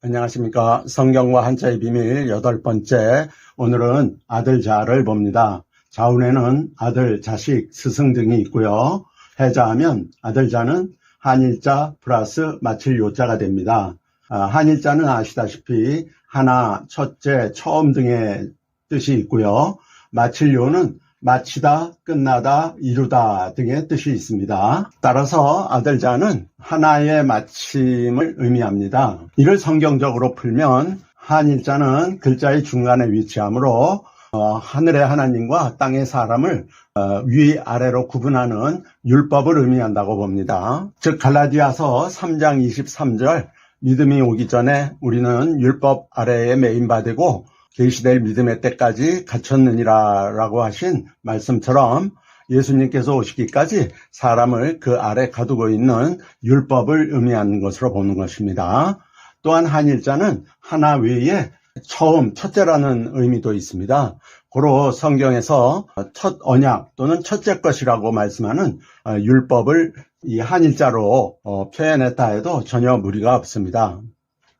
안녕하십니까. 성경과 한자의 비밀 여덟 번째. 오늘은 아들 자를 봅니다. 자운에는 아들, 자식, 스승 등이 있고요. 해자하면 아들 자는 한일자 플러스 마칠 요자가 됩니다. 아, 한일자는 아시다시피 하나, 첫째, 처음 등의 뜻이 있고요. 마칠 요는 마치다, 끝나다, 이루다 등의 뜻이 있습니다. 따라서 아들자는 하나의 마침을 의미합니다. 이를 성경적으로 풀면 한일자는 글자의 중간에 위치하므로 어, 하늘의 하나님과 땅의 사람을 어, 위 아래로 구분하는 율법을 의미한다고 봅니다. 즉 갈라디아서 3장 23절 믿음이 오기 전에 우리는 율법 아래에 매인받고 계시될 믿음의 때까지 갇혔느니라 라고 하신 말씀처럼 예수님께서 오시기까지 사람을 그 아래 가두고 있는 율법을 의미하는 것으로 보는 것입니다. 또한 한일자는 하나 외에 처음, 첫째라는 의미도 있습니다. 고로 성경에서 첫 언약 또는 첫째 것이라고 말씀하는 율법을 이 한일자로 어, 표현했다 해도 전혀 무리가 없습니다.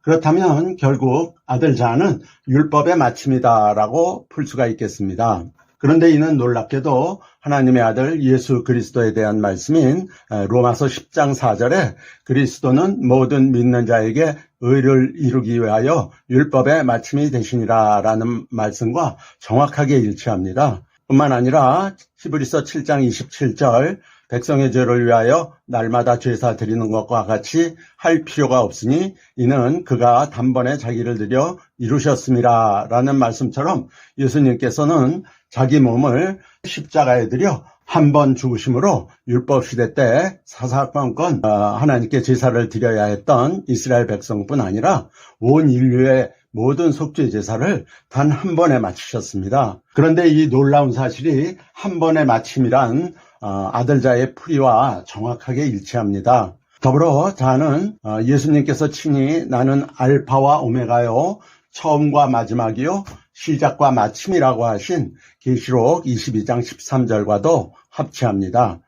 그렇다면 결국 아들 자는 율법의 마침이다라고 풀 수가 있겠습니다. 그런데 이는 놀랍게도 하나님의 아들 예수 그리스도에 대한 말씀인 로마서 10장 4절에 그리스도는 모든 믿는 자에게 의를 이루기 위하여 율법의 마침이 되시니라 라는 말씀과 정확하게 일치합니다. 뿐만 아니라 히브리서 7장 27절 백성의 죄를 위하여 날마다 제사 드리는 것과 같이 할 필요가 없으니 이는 그가 단번에 자기를 들여 이루셨습니다. 라는 말씀처럼 예수님께서는 자기 몸을 십자가에 들여 한 번 죽으심으로 율법 시대 때 사사건건 어, 하나님께 제사를 드려야 했던 이스라엘 백성뿐 아니라 온 인류의 모든 속죄 제사를 단 한 번에 마치셨습니다. 그런데 이 놀라운 사실이 한 번의 마침이란 어, 아들자의 풀이와 정확하게 일치합니다. 더불어 자는 어, 예수님께서 친히 나는 알파와 오메가요 처음과 마지막이요 시작과 마침이라고 하신 계시록 22장 13절과도 합치합니다.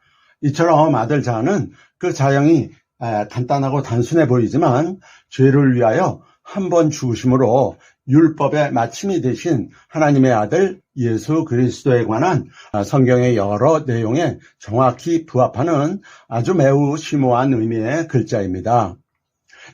이처럼 아들 자는 그 자형이 간단하고 단순해 보이지만 죄를 위하여 한 번 죽으심으로 율법의 마침이 되신 하나님의 아들 예수 그리스도에 관한 성경의 여러 내용에 정확히 부합하는 아주 매우 심오한 의미의 글자입니다.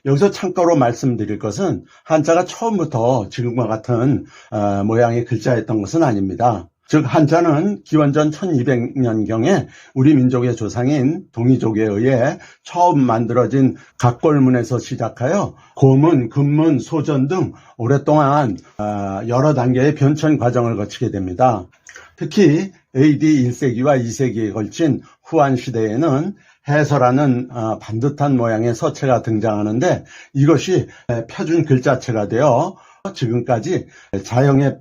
여기서 참고로 말씀드릴 것은 한자가 처음부터 지금과 같은 어, 모양의 글자였던 것은 아닙니다. 즉 한자는 기원전 1200년경에 우리 민족의 조상인 동이족에 의해 처음 만들어진 각골문에서 시작하여 고문, 금문, 소전 등 오랫동안 어, 여러 단계의 변천 과정을 거치게 됩니다. 특히 AD 1세기와 2세기에 걸친 후한 시대에는 해서라는 어, 반듯한 모양의 서체가 등장하는데 이것이 표준 글자체가 되어 지금까지 자영의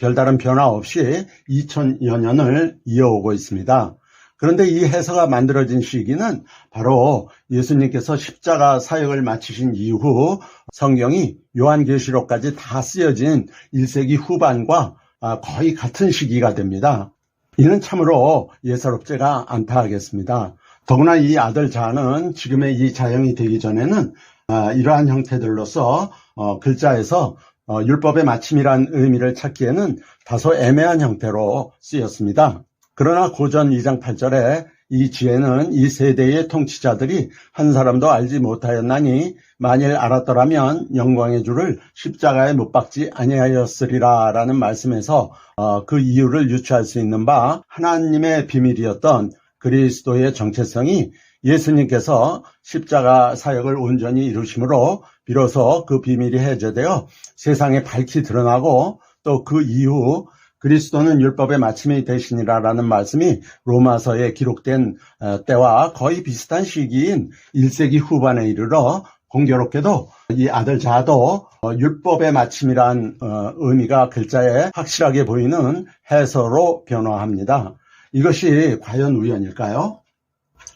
별다른 변화 없이 2000여 년을 이어오고 있습니다. 그런데 이 해서가 만들어진 시기는 바로 예수님께서 십자가 사역을 마치신 이후 성경이 요한계시록까지 다 쓰여진 1세기 후반과 아, 거의 같은 시기가 됩니다. 이는 참으로 예사롭지가 않다 하겠습니다. 더구나 이 아들 자는 지금의 이 자형이 되기 전에는 아, 이러한 형태들로서 어, 글자에서 어, 율법의 마침이란 의미를 찾기에는 다소 애매한 형태로 쓰였습니다. 그러나 고전 2장 8절에 이 지혜는 이 세대의 통치자들이 한 사람도 알지 못하였나니 만일 알았더라면 영광의 주를 십자가에 못 박지 아니하였으리라 라는 말씀에서 어, 그 이유를 유추할 수 있는 바 하나님의 비밀이었던 그리스도의 정체성이 예수님께서 십자가 사역을 온전히 이루심으로 비로소 그 비밀이 해제되어 세상에 밝히 드러나고 또 그 이후 그리스도는 율법의 마침이 되시니라라는 말씀이 로마서에 기록된 어, 때와 거의 비슷한 시기인 1세기 후반에 이르러 공교롭게도 이 아들 자도 어, 율법의 마침이란 어, 의미가 글자에 확실하게 보이는 해서로 변화합니다. 이것이 과연 우연일까요?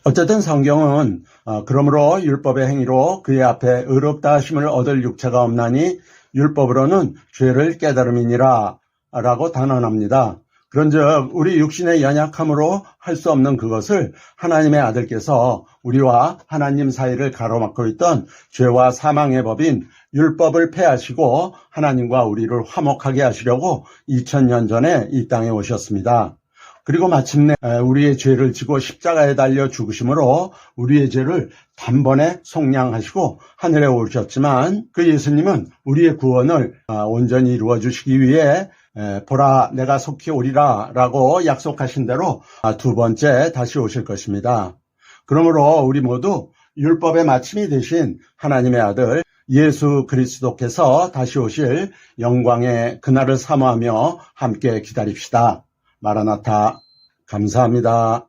어쨌든 성경은 어, 그러므로 율법의 행위로 그의 앞에 의롭다 하심을 얻을 육체가 없나니 율법으로는 죄를 깨달음이니라 라고 단언합니다. 그런즉 우리 육신의 연약함으로 할 수 없는 그것을 하나님의 아들께서 우리와 하나님 사이를 가로막고 있던 죄와 사망의 법인 율법을 폐하시고 하나님과 우리를 화목하게 하시려고 2000년 전에 이 땅에 오셨습니다. 그리고 마침내 우리의 죄를 지고 십자가에 달려 죽으심으로 우리의 죄를 단번에 속량하시고 하늘에 오르셨지만 그 예수님은 우리의 구원을 아, 온전히 이루어 주시기 위해 에, 보라 내가 속히 오리라 라고 약속하신 대로 아, 두 번째 다시 오실 것입니다. 그러므로 우리 모두 율법의 마침이 되신 하나님의 아들 예수 그리스도께서 다시 오실 영광의 그날을 사모하며 함께 기다립시다. 마라나타 감사합니다.